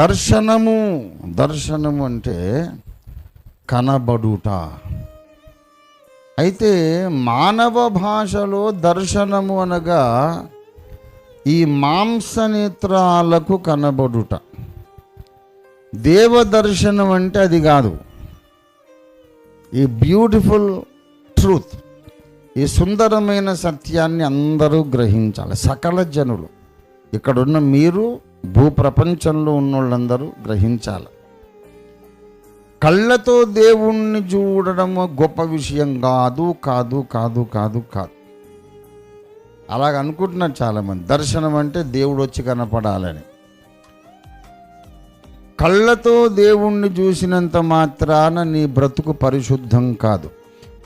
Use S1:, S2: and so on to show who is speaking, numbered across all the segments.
S1: దర్శనము దర్శనము అంటే కనబడుట. అయితే మానవ భాషలో దర్శనము అనగా ఈ మాంసనేత్రాలకు కనబడుట. దేవ దర్శనం అంటే అది కాదు. ఈ బ్యూటిఫుల్ ట్రూత్ ఈ సుందరమైన సత్యాన్ని అందరూ గ్రహించాలి సకల జనులు. ఇక్కడున్న మీరు భూప్రపంచంలో ఉన్న వాళ్ళందరూ గ్రహించాలి. కళ్ళతో దేవుణ్ణి చూడడం గొప్ప విషయం కాదు కాదు కాదు కాదు కాదు. అలాగ అనుకుంటున్నారు చాలామంది. దర్శనం అంటే దేవుడు వచ్చి కనపడాలని. కళ్ళతో దేవుణ్ణి చూసినంత మాత్రాన నీ బ్రతుకు పరిశుద్ధం కాదు.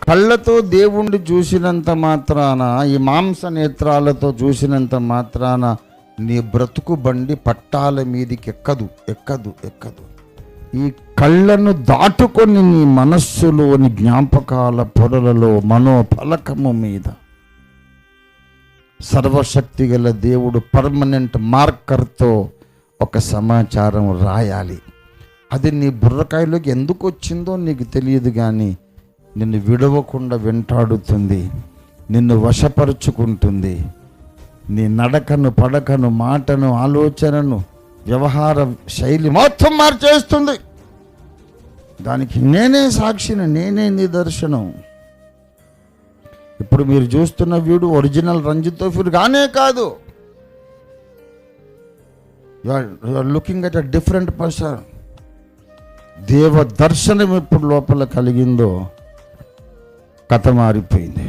S1: కళ్ళతో దేవుణ్ణి చూసినంత మాత్రాన ఈ మాంస నేత్రాలతో చూసినంత మాత్రాన నీ బ్రతుకు బండి పట్టాల మీదికి ఎక్కదు ఎక్కదు ఎక్కదు. ఈ కళ్ళను దాటుకొని నీ మనస్సులోని జ్ఞాపకాల పొరలలో మనోఫలకము మీద. సర్వశక్తి గల దేవుడు పర్మనెంట్ మార్కర్తో ఒక సమాచారం రాయాలి. అది నీ బుర్రకాయలోకి ఎందుకు వచ్చిందో నీకు తెలియదు కానీ నిన్ను విడవకుండా వెంటాడుతుంది నిన్ను వశపరుచుకుంటుంది. నీ నడకను పడకను మాటను ఆలోచనను వ్యవహార శైలి మొత్తం మార్చేస్తుంది. దానికి నేనే సాక్షిని నేనే నిదర్శనం ఇప్పుడు మీరు చూస్తున్న వీడు ఒరిజినల్ రంజిత్ తోఫీర్ కానే కాదు. Are looking at a different person దేవ దర్శనం ఎప్పుడు లోపల కలిగిందో కథ మారిపోయింది.